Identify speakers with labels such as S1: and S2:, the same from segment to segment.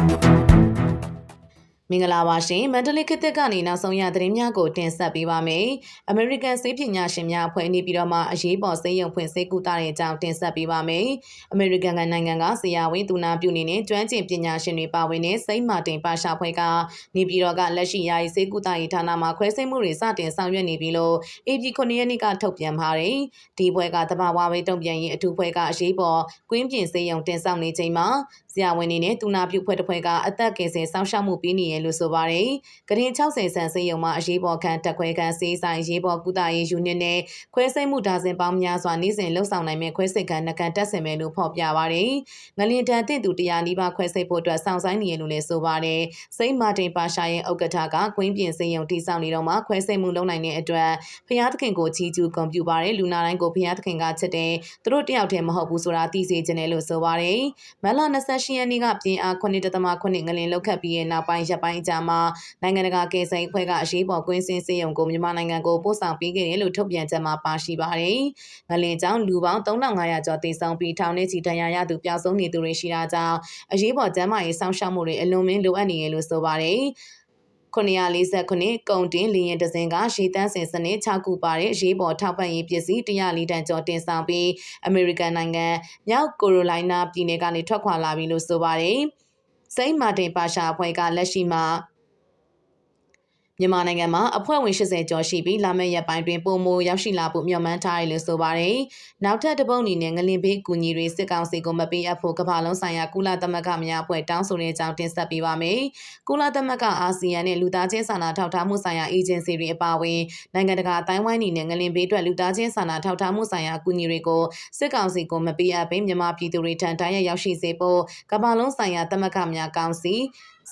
S1: Thank you. မင်္ဂလာပါရှင်မန္တလေးခေတ်သစ်ကနေနောက်ဆုံးရသတင်းများကိုတင်ဆက်ပေးပါမယ်။ American ဆေးပညာရှင်များအဖွဲ့နေပြီးတော့မှအရေးပေါ်ဆေးရုံဖွင့်ဆေးကုသတဲ့အကြောင်းတင်ဆက်ပေးပါမယ်။ American ကနိုင်ငံကဆရာဝန်သူနာပြုနေနဲ့ကျွမ်းကျင်ပညာရှင်တွေပါဝင်တဲ့စိတ်မာတင်ပါရှာဖွဲ့ကနေပြည်တော်ကလက်ရှိယာယီဆေးကုသရေးဌာနမှာခွဲစိတ်မှုတွေစတင်ဆောင်ရွက်နေပြီလို့ AP 9ရက်နေ့ကထုတ်ပြန်ပါတယ်။ဒီဖွဲ့ကတဘာဝဝေးတုံ့ပြန်ရေးအထူးဖွဲ့ကအရေးပေါ်ကွင်းပြင်ဆေးရုံတင်ဆောင်နေချိန်မှာဆရာဝန်တွေနဲ့သူနာပြုဖွဲ့တစ်ဖွဲ့ကအသက်ကယ်ဆယ်စောင့်ရှောက်မှုပေးနေရလို့ဆိုပါတယ်။ကရင်60ဆန်ဆေးရုံမှာအရေးပေါ်ခံတက်ခွဲခံဆေးဆိုင်ရေးပေါ်ကုသရေးယူနစ်နဲ့ခွဲစိတ်မှုဒါဇင်ပေါင်းများစွာနေ့စဉ်လှုပ်ဆောင်နိုင်မဲ့ခွဲစိတ်ခံနှကန်တက်ဆင်မယ်လို့ဖော်ပြပါတယ်။ငလင်တန်တဲ့သူတရားနီးပါးခွဲစိတ်ဖို့အတွက်စောင့်ဆိုင်နေရလို့လည်းဆိုပါတယ်။စိတ်မာတင်ပါရှာရဲ့ဥက္ကဋ္ဌကကွင်းပြင်ဆေးရုံတည်ဆောက်နေတော့မှခွဲစိတ်မှုလုပ်နိုင်တဲ့အတွက်ဖျားသခင်ကိုချီးကျူးဂုဏ်ပြုပါတယ်လူနာတိုင်းကိုဖျားသခင်ကချစ်တယ်သူတို့တယောက်တည်းမဟုတ်ဘူးဆိုတာသိစေချင်တယ်လို့ဆိုပါတယ်။မလ28ရက်နေ့ကပြင်အား9.8ငလင်လောက်ခတ်ပြီးရဲ့နောက်ပိုင်းရပ်ပိုင်းကြာမှာနိုင်ငံတကာကေဆိုင်အဖွဲ့ကအရေးပေါ်ကွင်းစင်းစေယုံကိုမြန်မာနိုင်ငံကိုပို့ဆောင်ပေးခဲ့တယ်လို့ထုတ်ပြန်ချက်မှာပါရှိပါတယ်။ငလင်ကြောင့်လူပေါင်း3500ကျော်သေဆုံးပြီးထောင်နဲ့ချီဒဏ်ရာရသူပျောက်ဆုံးနေသူတွေရှိတာကြောင့်အရေးပေါ်ကျန်းမာရေးစောင့်ရှောက်မှုတွေအလွန်မင်းလိုအပ်နေရလို့ဆိုပါတယ်။949ကုန်တင်လီရင်ဒဇင်ကရှေတန်းစင်စနစ်6ခုပါတဲ့ရေးပေါ်ထောက်ပံ့ရေးပစ္စည်း100တန်ကျော်တင်ဆောင်ပြီးအမေရိကန်နိုင်ငံမြောက်ကိုရိုလိုင်းနာပြည်နယ်ကနေထွက်ခွာလာပြီလို့ဆိုပါတယ်။ စိန့်မာတင်ပါရှာအဖွဲ့ကလက်ရှိမှာ မြန်မာနိုင်ငံမှာအဖွဲ့ဝင်80ကျော်ရှိပြီးလာမယ့်ရက်ပိုင်းတွင်ပုံမိုရောက်ရှိလာဖို့မျှော်မှန်းထားတယ်လို့ဆိုပါတယ်။နောက်ထပ်တစ်ပုတ်အနေနဲ့ငလင်ဘေးကူညီတွေစစ်ကောင်စီကိုမပေးအပ်ဖို့ကမ္ဘာလုံးဆိုင်ရာကုလသမဂ္ဂများအဖွဲ့တောင်းဆိုတဲ့အကြောင်းတင်ဆက်ပေးပါမယ်။ကုလသမဂ္ဂအာဆီယံနဲ့လူသားချင်းစာနာထောက်ထားမှုဆိုင်ရာအေဂျင်စီတွေအပါအဝင်နိုင်ငံတကာအတိုင်းဝိုင်းအနေနဲ့ငလင်ဘေးအတွက်လူသားချင်းစာနာထောက်ထားမှုဆိုင်ရာအကူအညီတွေကိုစစ်ကောင်စီကိုမပေးအပ်ဘဲမြန်မာပြည်သူတွေထံတိုင်းရရောက်ရှိစေဖို့ကမ္ဘာလုံးဆိုင်ရာသမဂ္ဂများကောင်စီ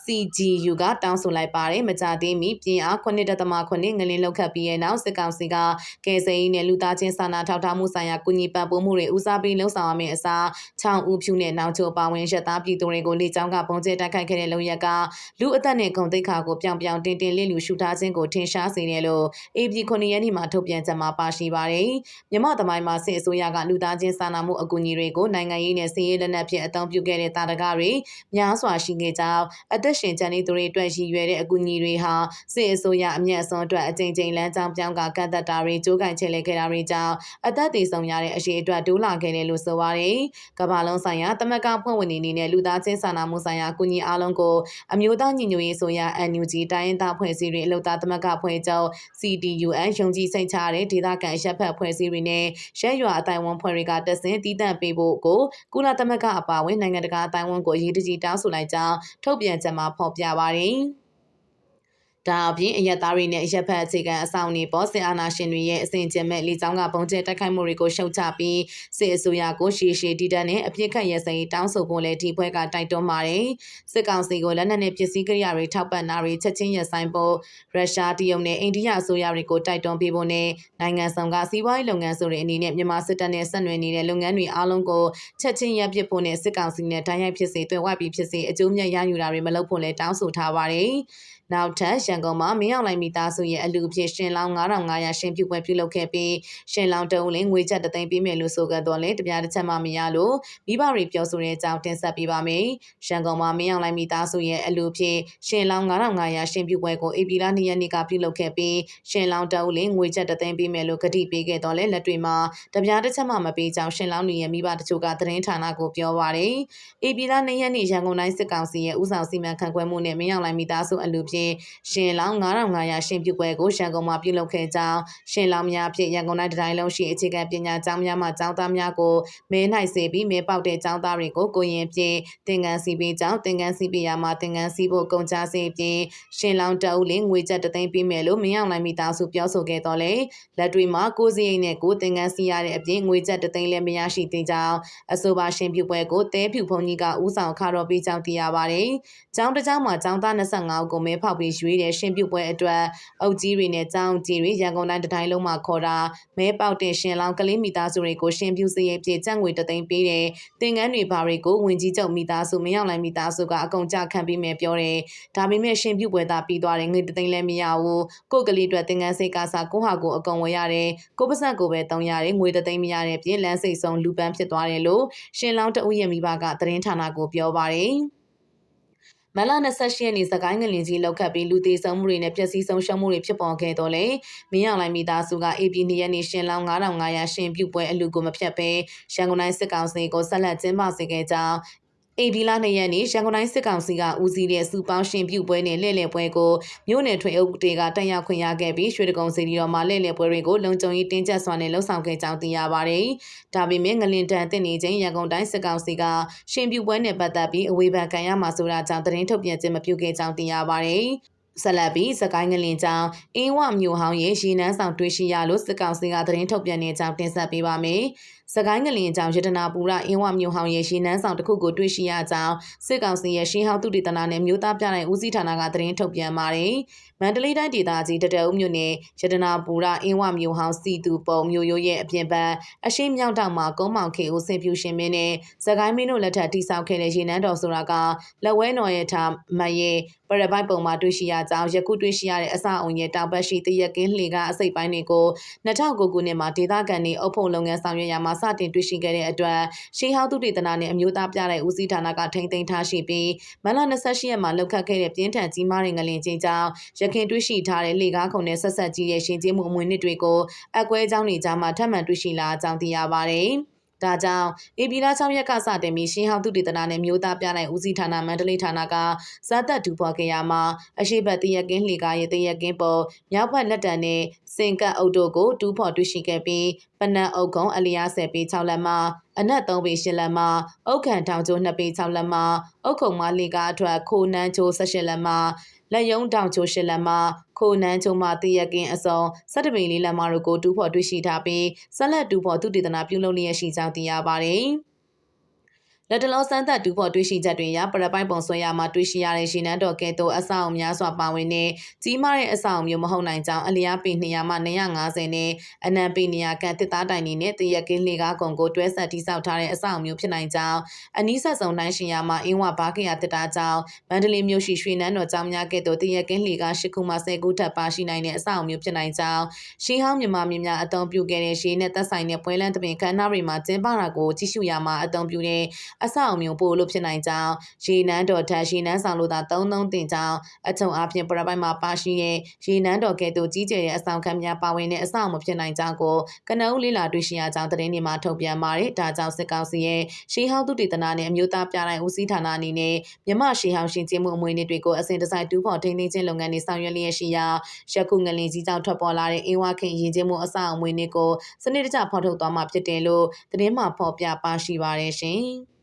S1: CGU ကတောင်းဆိုလိုက်ပါတယ်မကြသေးမီပြင်အား9.8ငလင်းလောက်ခတ်ပြီးရဲ့နောက်စစ်ကောင်စီကကယ်ဆယ်ရေးနဲ့လူသားချင်းစာနာထောက်ထားမှုဆိုင်ရာကုညီပံ့ပိုးမှုတွေဦးစားပေးလှုံ့ဆော်ရမယ့်အစားချောင်းဦးဖြူနဲ့နောက်ချိုပါဝင်ရက်သားပြည်သူတွေကိုလေကြောင်းကပုံကျဲတိုက်ခိုက်ခဲ့တဲ့လုံရက်ကလူအသက်နဲ့ဂုံတိတ်ခါကိုပြောင်ပြောင်တင်တင်လေးလူရှုထားခြင်းကိုထင်ရှားစေတယ်လို့ AB 9ရက်နေ့မှာထုတ်ပြန်ချက်မှာပါရှိပါတယ်မြမသမိုင်းမှာစစ်အစိုးရကလူသားချင်းစာနာမှုအကူအညီတွေကိုနိုင်ငံရေးနဲ့စီးရေးလက်နက်ဖြင့်အသုံးပြုခဲ့တဲ့တာတကားတွေများစွာရှိခဲ့ကြောင်းအသက်ရှင်ကျန်နေသူတွေအတွက်ရည်ရွယ်တဲ့အကူအညီတွေဟာစစ်အစိုးရအမျက်အစွန်းအတွက်အကြိမ်ကြိမ်လမ်းကြောင်းပြောင်းကကန့်သက်တာတွေကြိုးကင်ချဲလဲခဲ့တာတွေကြောင့်အသက်သေဆုံးရတဲ့အရေးအတွက်တိုးလာခဲ့တယ်လို့ဆိုပါတယ်။ကမ္ဘာလုံးဆိုင်ရာတမကဖွဲ့ဝင်နေနဲ့လူသားချင်းစာနာမှုဆိုင်ရာအကူအညီအားလုံးကိုအမျိုးသားညီညွတ်ရေးဆိုရာ NUG တိုင်းရင်းသားဖွဲ့စည်းတွေအလို့သားတမကဖွဲ့ချုပ် CDUN ယုံကြည်စိတ်ချတဲ့ဒေသခံရပ်ဖက်ဖွဲ့စည်းတွေနဲ့ရဲရွာအတိုင်းဝန်ဖွဲ့တွေကတဆင့်တည်တံ့ပေးဖို့ကိုကုလသမဂ္ဂအပါအဝင်နိုင်ငံတကာအတိုင်းဝန်ကိုအရေးတကြီးတောင်းဆိုလိုက်ကြောင်းထုတ်ပြန်ချက်မှာဖော်ပြပါတယ်။ ဒါအပြင်အရက်သားတွေနဲ့ရက်ဖက်အခြေခံအဆောင်တွေပေါ်စစ်အာဏာရှင်တွေရဲ့အစဉ်ကျင်မဲ့လေကြောင်းကပုံကျဲတိုက်ခိုက်မှုတွေကိုရှုတ်ချပြီးစစ်အစိုးရကိုရှေရှေတီတန်းနဲ့အပြစ်ခတ်ရစရေးတောင်းဆိုဖို့လည်းဒီဘွဲကတိုက်တွန်းပါတယ်စစ်ကောင်စီကိုလက်နက်နဲ့ပစ္စည်းကိရိယာတွေထောက်ပံ့တာတွေချက်ချင်းရဆိုင်ဖို့ရုရှားတရုတ်နဲ့အိန္ဒိယအစိုးရတွေကိုတိုက်တွန်းပေးဖို့နဲ့နိုင်ငံဆောင်ကစီးပွားရေးလုပ်ငန်းဆိုတဲ့အနေနဲ့မြန်မာစစ်တပ်နဲ့ဆက်နွယ်နေတဲ့လုပ်ငန်းတွေအားလုံးကိုချက်ချင်းရပ်ပစ်ဖို့နဲ့စစ်ကောင်စီနဲ့တိုင်းရိုက်ဖြစ်စေတွေ့ဝပြီးဖြစ်စေအကျိုးမြတ်ရယူတာတွေမလုပ်ဖို့လည်းတောင်းဆိုထားပါတယ်နောက်ထပ်ရန်ကုန်မှာမင်းအောင်လှိုင်မိသားစုရဲ့အလူဖြစ်ရှင်လောင်း9500ရှင်ပြုပွဲပြုလုပ်ခဲ့ပြီးရှင်လောင်းတုံးလင်းငွေချက်တသိန်းပေးမယ်လို့ဆိုခဲ့တော့လေတပြားတစ်ချက်မှမရလို့မိဘတွေပြောဆိုတဲ့အကြောင်းတင်ဆက်ပေးပါမယ်။ရန်ကုန်မှာမင်းအောင်လှိုင်မိသားစုရဲ့အလူဖြစ်ရှင်လောင်း9500ရှင်ပြုပွဲကိုအေပီလာ2ရက်နေ့ကပြုလုပ်ခဲ့ပြီးရှင်လောင်းတုံးလင်းငွေချက်တသိန်းပေးမယ်လို့ကတိပေးခဲ့တော့လေလက်တွေမှာတပြားတစ်ချက်မှမပေးကြောင်းရှင်လောင်းတွေရဲ့မိဘတချို့ကသတင်းဌာနကိုပြောပါတယ်။အေပီလာ2ရက်နေ့ရန်ကုန်တိုင်းစစ်ကောင်စီရဲ့ဥဆောင်စီမံခန့်ခွဲမှုနဲ့မင်းအောင်လှိုင်မိသားစုအလူဖြစ်ဖြင့်ရှင်လောင်း9500ရှင်ပြုပွဲကိုရန်ကုန်မှာပြုလုပ်ခဲ့ကြောင်းရှင်လောင်းများဖြင့်ရန်ကုန်တိုင်းတိုင်းလုံးရှိအခြေခံပညာကျောင်းများမှကျောင်းသားများကိုမဲနိုင်စေပြီးမဲပေါက်တဲ့ကျောင်းသားတွေကိုကိုရင်ဖြင့်သင်္ကန်းစီပေးကြောင်းသင်္ကန်းစီပေးရမှာသင်္ကန်းစီဖို့ကုန်ကြစေပြီးရှင်လောင်းတအုပ်လင်းငွေချက်တသိန်းပေးမယ်လို့မင်းအောင်နိုင်မိသားစုပြောဆိုခဲ့တော့လေလက်တွေမှာကိုစီရိတ်နဲ့ကိုသင်္ကန်းစီရတဲ့အပြင်ငွေချက်တသိန်းလည်းမရရှိသေးကြောင်းအဆိုပါရှင်ပြုပွဲကိုတဲဖြူဖုန်ကြီးကဥဆောင်ခါတော်ပေးကြောင်းသိရပါတယ်။ကျောင်းတစ်ကျောင်းမှာကျောင်းသား25ဦးကိုမဲဖောက်ပြီးရွေးတဲ့ရှင်ပြုတ်ပွဲအတွက်အုပ်ကြီးတွေနဲ့ကျောင်းကြီးတွေရန်ကုန်တိုင်းတိုင်းလုံးမှာခေါ်တာမဲပေါက်တဲ့ရှင်လောင်းကလေးမိသားစုတွေကိုရှင်ပြုတ်စရေးပြေကျပ်ငွေတသိန်းပေးတယ်။တင်ကန်းတွေဘာတွေကိုဝင်ကြီးချုပ်မိသားစုမရောက်လိုက်မိသားစုကအကုန်ကြခံပြီးမယ်ပြောတယ်။ဒါပေမဲ့ရှင်ပြုတ်ပွဲသားပြီးသွားတယ်ငွေတသိန်းလည်းမရဘူး။ကိုကလေးအတွက်တင်ကန်းစိတ်ကစားကိုဟာကိုအကုန်ဝယ်ရတယ်။ကိုပစံကိုပဲတုံရတယ်ငွေတသိန်းမရတဲ့ပြင်လမ်းစိတ်ဆုံးလူပန်းဖြစ်သွားတယ်လို့ရှင်လောင်းတဦးရဲ့မိဘကသတင်းဌာနကိုပြောပါတယ်။ မလ28ရက်နေ့စကိုင်းငလင်ကြီးလောက်ခတ်ပြီးလူသေးဆုံးမှုတွေနဲ့ပျက်စီးဆုံးရှုံးမှုတွေဖြစ်ပေါ်ခဲ့တော့လေမင်းအောင်လိုင်းမိသားစုက AP 2ရက်နေ့ရှင်လောင်း9500ရှင်ပြုတ်ပွဲအလူကိုမဖြတ်ဘဲရန်ကုန်တိုင်းစစ်ကောင်စီကိုဆက်လက်ကျင်းပစေခဲ့ကြောင်း အေဗီလာနှစ်ရက်နေ့ရန်ကုန်တိုင်းစစ်ကောင်စီကဦးစီးတဲ့စူပေါင်းရှင်ပြုပွဲနဲ့လှည့်လည်ပွဲကိုမြို့နယ်ထွေအုပ်တွေကတက်ရောက်ခွင့်ရခဲ့ပြီးရွှေတကုံစီဒီတော်မှာလှည့်လည်ပွဲတွေကိုလုံခြုံရေးတင်းကျပ်စွာနဲ့လှုံ့ဆော်ခဲ့ကြောင်းသိရပါတယ်။ဒါပေမဲ့ငလင်တန်တင်နေခြင်းရန်ကုန်တိုင်းစစ်ကောင်စီကရှင်ပြုပွဲနဲ့ပတ်သက်ပြီးအဝေဖန်ခံရမှာဆိုတာကြောင့်သတင်းထုတ်ပြန်ခြင်းမပြုခဲ့ကြောင်းသိရပါတယ်။ဆက်လက်ပြီးစကိုင်းငလင်ကြောင်အင်းဝမြို့ဟောင်းရဲ့ရေနန်းဆောင်တွေ့ရှိရလို့စစ်ကောင်စီကသတင်းထုတ်ပြန်နေကြောင်းတင်ဆက်ပေးပါမယ်။ စကိုင်းငလင်ကြောင်ရတနာပူရအင်းဝမြို့ဟောင်းရဲ့ရေနန်းဆောင်တစ်ခုကိုတွေ့ရှိရကြောင်းစစ်ကောင်စီရဲ့ရှင်းဟောင်းသူတည်တနာနဲ့မြို့သားပြတဲ့ဦးစီးဌာနကသတင်းထုတ်ပြန်ပါတယ်။မန္တလေးတိုင်းဒေသကြီးတတအုပ်မြို့နယ်ရတနာပူရအင်းဝမြို့ဟောင်းစီတူပုံမြို့ရိုးရဲ့အပြင်ပန်းအရှိမြောက်တောင်မှာကုန်းမောင်ခေဦးစင်ဖြူရှင်မင်းနဲ့စကိုင်းမင်းတို့လက်ထက်တိဆောက်ခဲ့တဲ့ရေနန်းတော်ဆိုတာကလက်ဝဲတော်ရဲ့ထားမရဲ့ပရပိုက်ပုံမှာတွေ့ရှိရကြောင်းယခုတွေ့ရှိရတဲ့အစအုံရဲ့တောင်ဘက်ရှိတရက်ကင်းလှေကအစိပ်ပိုင်းတွေကို2009ခုနှစ်မှာဒေသခံတွေအုပ်ဖို့လုပ်ငန်းဆောင်ရွက်ရမှာစတင်တွေ့ရှိခဲ့တဲ့အတွက်ရှေးဟောင်းသူတေသနာနဲ့အမျိုးသားပြတဲ့ဦးစီးဌာနကထိမ့်သိမ်းထားရှိပြီးမလ28ရက်မှာလောက်ခတ်ခဲ့တဲ့ပြင်းထန်ကြီးမားတဲ့ငလင်ချင်းကြောင့်ရခင်တွေ့ရှိထားတဲ့လေကားခုံနဲ့ဆက်ဆက်ကြီးရဲ့ရှင်ကျေးမှုအမွေနှစ်တွေကိုအကွဲအကြောင်းတွေကြားမှာထပ်မံတွေ့ရှိလာကြောင်းသိရပါတယ်။ ဒါကြောင့်ဧပြီလ6ရက်ကစတင်ပြီးရှင်းဟောင်းသူတေသနာနဲ့မျိုးသားပြနိုင်ဦးစီးဌာနမန္တလေးဌာနကဇာတ်တူပေါ်ခဲ့ရမှာအရှိတ်တရကင်းလှေကားရဲ့တရကင်းပေါ်မြောက်ဘက်လက်တံနဲ့စင်ကတ်အုပ်တို့ကိုတူးဖော်တွေ့ရှိခဲ့ပြီးပနန်အုပ်ကုံအလျားဆယ်ပေ6လက်မှအနက်3ပေ10လက်မှအုတ်ခံထောင်ကျိုး2ပေ6လက်မှအုတ်ခုံမလေကားအတွက်ခိုနန်းကျိုး18လက်မှ လက်ယုံတောင်ချိုရှစ်လက်မခိုနန်းချုံမတရကင်းအစုံစက်တပိန်လေးလက်မတို့ကိုတူးဖော်တွေ့ရှိထားပြီးဆက်လက်တူးဖော်သူတည်တနာပြုလုပ်လျက်ရှိကြောင်းသိရပါတယ်။ လက်တလောစမ်းသပ်တူဖို့တွေ့ရှိချက်တွေရပရပိုင်ပုံဆွဲရမှာတွေ့ရှိရတဲ့ရှင်နန်းတော်ကဲ့သို့အဆောက်အများစွာပါဝင်တဲ့ကြီးမားတဲ့အဆောက်အမျိုးမဟုတ်နိုင်ကြောင်းအလျားပေ200မှ250နဲ့အနံပေ200ခန့်တစ်သားတိုင်နေနဲ့တရက်ကင်းလေကားကုံကိုတွဲဆက်တိစောက်ထားတဲ့အဆောက်အမျိုးဖြစ်နိုင်ကြောင်းအနီးဆက်ဆုံးတိုင်းရှင်ရမှာအင်းဝဘာကရတစ်သားကြောင်းမန္တလေးမြို့ရှိရွှေနန်းတော်ကျောင်းများကဲ့သို့တရက်ကင်းလေကား၈ခုမှ10ခုထပ်ပါရှိနိုင်တဲ့အဆောက်အမျိုးဖြစ်နိုင်ကြောင်းရှင်းဟောင်းမြန်မာပြည်များအသုံးပြုခဲ့တဲ့ရှေးနဲ့သက်ဆိုင်တဲ့ပွဲလန်းတပင်ခန်းနာတွေမှာကျင်းပတာကိုကြည့်ရှုရမှာအသုံးပြုတဲ့အဆောက်အမျိုးပို့လို့ဖြစ်နိုင်ကြောင်းရေနန်းတော်ထက်ရေနန်းဆောင်လို့သာသုံးသုံးတင်ကြောင်းအချုံအပြင်ပရပိုက်မှာပါရှိတဲ့ရေနန်းတော်ကဲ့သို့ကြီးကျယ်တဲ့အဆောင်ခံများပါဝင်တဲ့အဆောက်မဖြစ်နိုင်ကြောင်းကိုကနဦးလေးလာတွေ့ရှိရကြောင်းသတင်းတွေမှာထုတ်ပြန်ပါတယ်။ဒါကြောင့်စစ်ကောင်စီရဲ့ရှေးဟောင်းသူတည်တနာနဲ့အမျိုးသားပြတိုင်းဦးစီးဌာနအနေနဲ့မြမရှေးဟောင်းရှင်ကျင်းမှုအမွေအနှစ်တွေကိုအစဉ်တစိုက်တူးဖော်ထိန်းသိမ်းခြင်းလုပ်ငန်းတွေဆောင်ရွက်လျက်ရှိရာရခုငလင်ကြီးကြောင့်ထွက်ပေါ်လာတဲ့အင်းဝခင်ရင်ကျင်းမှုအဆောက်အမွေအနှစ်ကိုစနစ်တကျဖော်ထုတ်သွားမှာဖြစ်တယ်လို့သတင်းမှာဖော်ပြပါရှိပါတယ်ရှင်။